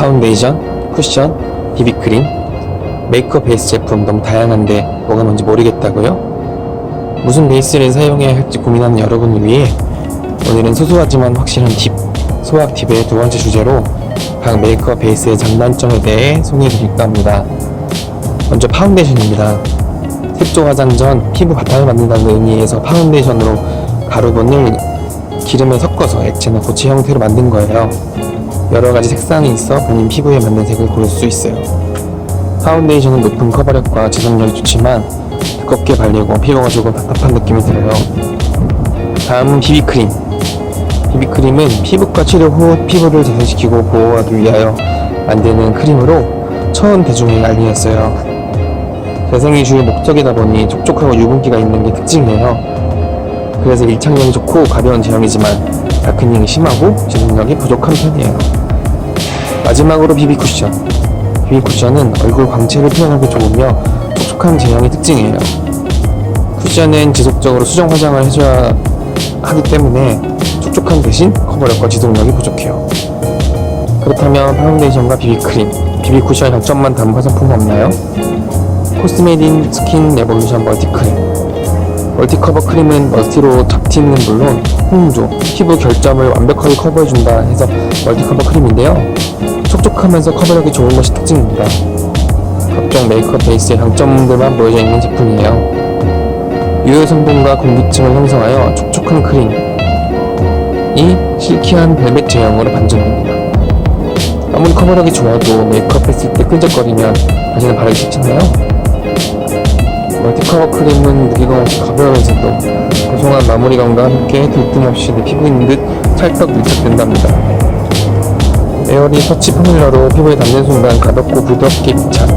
파운데이션, 쿠션, 비비크림, 메이크업 베이스 제품 너무 다양한데 뭐가 뭔지 모르겠다고요? 무슨 베이스를 사용해야 할지 고민하는 여러분을 위해 오늘은 소소하지만 확실한 팁, 소확 팁의 두 번째 주제로 각 메이크업 베이스의 장단점에 대해 소개해드릴까 합니다. 먼저 파운데이션입니다. 색조 화장 전 피부 바탕을 만든다는 의미에서 파운데이션으로 가루분을 기름에 섞어서 액체나 고체 형태로 만든 거예요. 여러 가지 색상이 있어 본인 피부에 맞는 색을 고를 수 있어요. 파운데이션은 높은 커버력과 지속력이 좋지만 두껍게 발리고 피부가 조금 답답한 느낌이 들어요. 다음은 비비크림. 비비크림은 피부과 치료 후 피부를 재생시키고 보호하기 위하여 만드는 크림으로 처음 대중에 알리었어요. 재생이 주요 목적이다 보니 촉촉하고 유분기가 있는 게 특징이에요. 그래서 밀착력이 좋고 가벼운 제형이지만 다크닝이 심하고 지속력이 부족한 편이에요. 마지막으로 비비 쿠션. 비비 쿠션은 얼굴 광채를 표현하기 좋으며 촉촉한 제형이 특징이에요. 쿠션은 지속적으로 수정 화장을 해줘야 하기 때문에 촉촉한 대신 커버력과 지속력이 부족해요. 그렇다면 파운데이션과 비비크림, 비비 쿠션의 장점만 담은 화장품 없나요? 코스메딘 스킨 레볼루션 멀티크림 멀티커버 크림은 멀티로 잡티는 물론 홍조, 피부 결점을 완벽하게 커버해준다 해서 멀티커버 크림인데요. 촉촉하면서 커버력이 좋은 것이 특징입니다. 각종 메이크업 베이스의 장점들만 모여져 있는 제품이에요. 유효 성분과 공기층을 형성하여 촉촉한 크림이 실키한 벨벳 제형으로 반전됩니다. 아무리 커버력이 좋아도 메이크업 했을 때 끈적거리면 다시는 바르기 싫잖아요 멀티커버 크림은 무게감 없이 가벼우면서도 고소한 마무리감과 함께 들뜸 없이 내 있는 듯 찰떡 밀착된답니다. 에어리 터치 포뮬러로 피부에 닿는 순간 가볍고 부드럽게 밀착.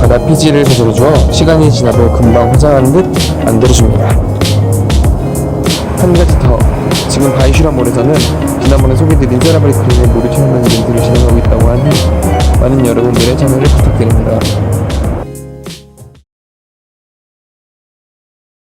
바다 피지를 조절해주어 시간이 지나도 금방 화장한 듯 만들어줍니다. 한 가지 더. 지금 바이슈라몰에서는 지난번에 소개드린 세라브리 크림의 무료 체험하는 이벤트를 진행하고 있다고 하니 많은 여러분들의 참여를 부탁드립니다.